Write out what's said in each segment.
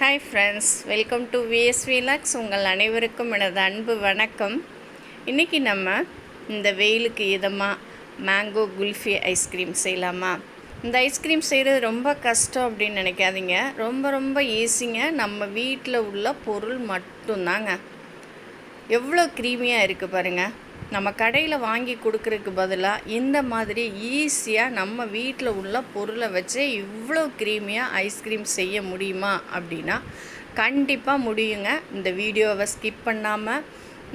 Hi friends welcome to VSV vlogs உங்கள் அனைவருக்கும் எனது அன்பு வணக்கம். இன்றைக்கி நம்ம இந்த வெயிலுக்கு இதமாக மேங்கோ குல்ஃபி ஐஸ்கிரீம் செய்யலாமா? இந்த ஐஸ்கிரீம் செய்கிறது ரொம்ப கஷ்டம் அப்படின்னு நினைக்காதீங்க. ரொம்ப ரொம்ப ஈஸிங்க நம்ம வீட்டில் உள்ள பொருள் மட்டும்தாங்க. எவ்வளோ க்ரீமியாக இருக்குது பாருங்கள் நம்ம கடையில் வாங்கி கொடுக்குறதுக்கு பதிலாக இந்த மாதிரி ஈஸியாக நம்ம வீட்டில் உள்ள பொருளை வச்சு இவ்வளோ க்ரீமியாக ஐஸ்கிரீம் செய்ய முடியுமா அப்படின்னா கண்டிப்பாக முடியுங்க. இந்த வீடியோவை ஸ்கிப் பண்ணாமல்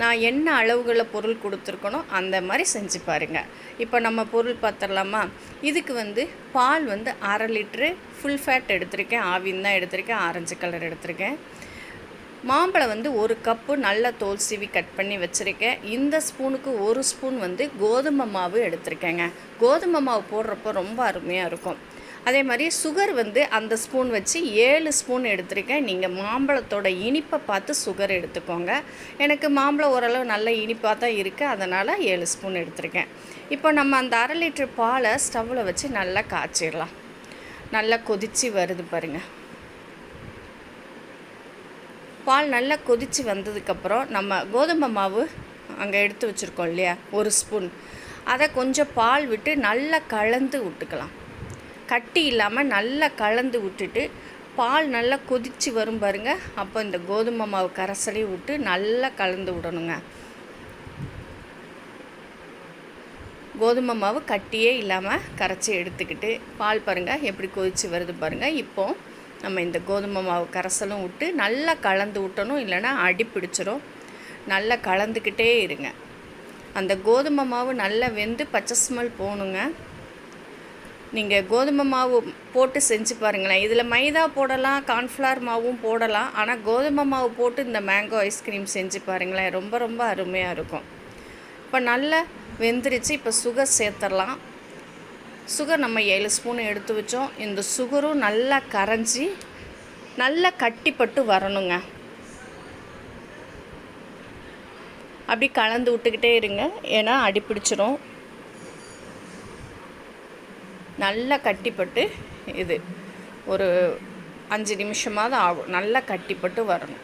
நான் என்ன அளவுகளில் பொருள் கொடுத்துருக்கனோ அந்த மாதிரி செஞ்சு பாருங்கள் இப்போ நம்ம பொருள் பார்த்துடலாமா இதுக்கு வந்து பால் வந்து அரை லிட்ரு ஃபுல் ஃபேட் எடுத்திருக்கேன். ஆவின் தான் எடுத்திருக்கேன். ஆரஞ்சு கலர் எடுத்திருக்கேன். மாம்பழம் வந்து ஒரு கப்பு நல்ல தோல் சீவி கட் பண்ணி வச்சுருக்கேன். இந்த ஸ்பூனுக்கு ஒரு ஸ்பூன் வந்து கோதுமை மாவு எடுத்திருக்கேங்க. கோதுமை மாவு போடுறப்போ ரொம்ப அருமையாக இருக்கும். அதே மாதிரி சுகர் வந்து அந்த ஸ்பூன் வச்சு ஏழு ஸ்பூன் எடுத்திருக்கேன். நீங்கள் மாம்பழத்தோட இனிப்பை பார்த்து சுகர் எடுத்துக்கோங்க. எனக்கு மாம்பழம் ஓரளவு நல்ல இனிப்பாக தான் இருக்குது அதனால் ஏழு ஸ்பூன் எடுத்திருக்கேன். இப்போ நம்ம அந்த அரை லிட்டர் பாலை ஸ்டவ்வில் வச்சு நல்லா காய்ச்சிடலாம். நல்லா கொதித்து வருது பாருங்கள் பால் நல்லா கொதித்து வந்ததுக்கப்புறம் நம்ம கோதுமை மாவு அங்கே எடுத்து வச்சுருக்கோம் இல்லையா? ஒரு ஸ்பூன். அதை கொஞ்சம் பால் விட்டு நல்லா கலந்து விட்டுக்கலாம். கட்டி இல்லாமல் நல்லா கலந்து விட்டுட்டு பால் நல்லா கொதித்து வரும் பாருங்க. அப்போ இந்த கோதுமை மாவு கரைசலையும் விட்டு நல்லா கலந்து விடணுங்க. கோதுமை மாவு கட்டியே இல்லாமல் கரைச்சி எடுத்துக்கிட்டு பால் பாருங்கள் எப்படி கொதித்து வருது பாருங்கள் இப்போது நம்ம இந்த கோதுமை மாவு கரைசலும் விட்டு நல்லா கலந்து விட்டணும் இல்லைன்னா அடி பிடிச்சிரும். நல்லா கலந்துக்கிட்டே இருங்க. அந்த கோதுமை மாவு நல்லா வெந்து பச்சை ஸ்மெல் போகணுங்க நீங்கள் கோதுமை மாவு போட்டு செஞ்சு பாருங்களேன். இதில் மைதா போடலாம் கார்ன்ஃப்ளவர் மாவும் போடலாம். ஆனால் கோதுமை மாவு போட்டு இந்த மேங்கோ ஐஸ்கிரீம் செஞ்சு பாருங்களேன். ரொம்ப ரொம்ப அருமையாக இருக்கும். இப்போ நல்லா வெந்துருச்சு. இப்போ சுகர் சேர்த்துடலாம் சுகர் நம்ம ஏழு ஸ்பூன் எடுத்து வச்சோம். இந்த சுகரும் நல்லா கரைஞ்சி நல்லா கட்டிப்பட்டு வரணுங்க. அப்படி கலந்து விட்டுக்கிட்டே இருங்க. ஏன்னா அடி பிடிச்சிரும். நல்லா கட்டிப்பட்டு இது ஒரு அஞ்சு நிமிஷமாவது ஆகும். நல்லா கட்டிப்பட்டு வரணும்.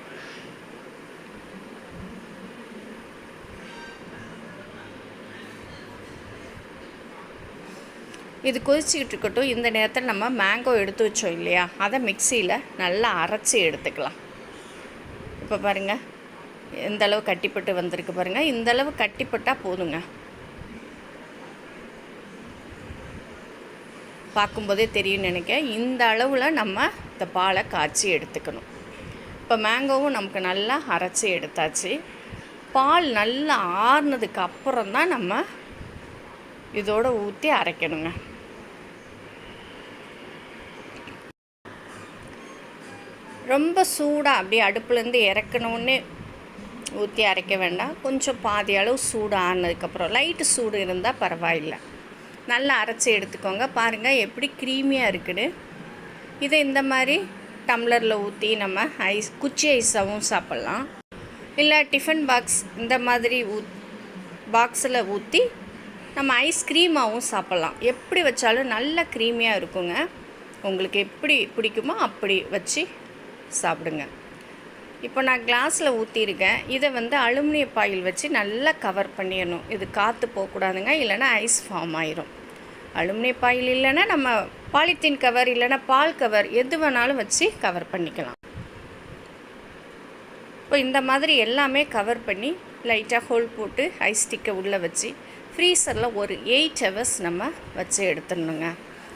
இது கொதிச்சுக்கிட்டு இருக்கட்டும். இந்த நேரத்தில் நம்ம மேங்கோ எடுத்து வச்சோம் இல்லையா? அதை மிக்சியில் நல்லா அரைச்சி எடுத்துக்கலாம். இப்போ பாருங்கள் எந்த அளவு கட்டிப்பட்டு வந்திருக்கு பாருங்கள் இந்த அளவு கட்டிப்பட்டால் போதுங்க. பார்க்கும்போதே தெரியும் நினைக்க இந்த அளவில் நம்ம இந்த பாலை காய்ச்சி எடுத்துக்கணும். இப்போ மேங்கோவும் நமக்கு நல்லா அரைச்சி எடுத்தாச்சு. பால் நல்லா ஆறுனதுக்கு அப்புறம் தான் நம்ம இதோடு ஊற்றி அரைக்கணுங்க. ரொம்ப சூடாக அப்படியே அடுப்புலேருந்து இறக்கணுன்னே ஊற்றி அரைக்க வேண்டாம். கொஞ்சம் பாதி அளவு சூடு ஆனதுக்கப்புறம் லைட்டு சூடு இருந்தால் பரவாயில்லை. நல்லா அரைச்சி எடுத்துக்கோங்க. பாருங்கள் எப்படி க்ரீமியாக இருக்குது இதை இந்த மாதிரி டம்ளரில் ஊற்றி நம்ம ஐஸ் குச்சி ஐஸாகவும் சாப்பிட்லாம். இல்லை டிஃபன் பாக்ஸ் இந்த மாதிரி ஊத் பாக்ஸில் ஊற்றி நம்ம ஐஸ்கிரீமாகவும் சாப்பிட்லாம். எப்படி வச்சாலும் நல்ல க்ரீமியாக இருக்குங்க. உங்களுக்கு எப்படி பிடிக்குமோ அப்படி வச்சு சாப்பிடுங்க. இப்போ நான் கிளாஸில் ஊற்றிருக்கேன் இதை வந்து அலுமினிய பாயில் வச்சு நல்லா கவர் பண்ணிடணும். இது காற்று போகக்கூடாதுங்க இல்லைன்னா ஐஸ் ஃபார்ம் ஆயிரும். அலுமினிய பாயில் இல்லைன்னா நம்ம பாலித்தீன் கவர் இல்லைன்னா பால் கவர் எது வேணாலும் வச்சு கவர் பண்ணிக்கலாம். இப்போ இந்த மாதிரி எல்லாமே கவர் பண்ணி லைட்டாக ஹோல் போட்டு ஐஸ் ஸ்டிக்கை உள்ளே வச்சு ஃப்ரீசரில் ஒரு எயிட் ஹவர்ஸ் நம்ம வச்சு எடுத்துடணுங்க.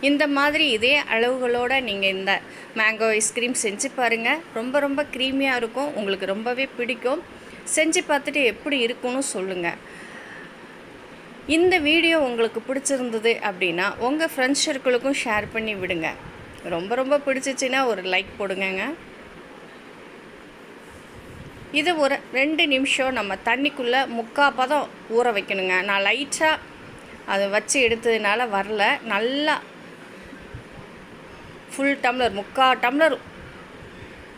இந்த மாதிரி இதே அளவுகளோடு நீங்கள் இந்த மேங்கோ ஐஸ்கிரீம் செஞ்சு பாருங்கள் ரொம்ப ரொம்ப க்ரீமியாக இருக்கும். உங்களுக்கு ரொம்பவே பிடிக்கும். செஞ்சு பார்த்துட்டு எப்படி இருக்குன்னு சொல்லுங்கள் இந்த வீடியோ உங்களுக்கு பிடிச்சிருந்தது அப்படின்னா உங்கள் ஃப்ரெண்ட்ஸ் சர்க்கிளுக்கும் ஷேர் பண்ணி விடுங்க. ரொம்ப ரொம்ப பிடிச்சிச்சின்னா ஒரு லைக் போடுங்கங்க. இது ஒரு ரெண்டு நிமிஷம் நம்ம தண்ணிக்குள்ளே முக்கா பதம் ஊற வைக்கணுங்க. நான் லைட்டாக அதை வச்சு எடுத்ததுனால வரல. நல்லா ஃபுல் டம்ளர் முக்கா டம்ளர்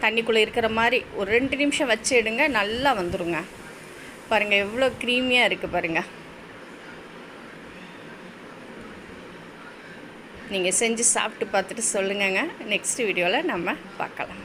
தண்ணிக்குள்ளே இருக்கிற மாதிரி ஒரு ரெண்டு நிமிஷம் வச்சு எடுங்க நல்லா வந்துடுங்க பாருங்கள் எவ்வளோ க்ரீமியாக இருக்குது பாருங்கள் நீங்கள் செஞ்சு சாப்பிட்டு பார்த்துட்டு சொல்லுங்கங்க. நெக்ஸ்ட் வீடியோவில் நம்ம பார்க்கலாம்.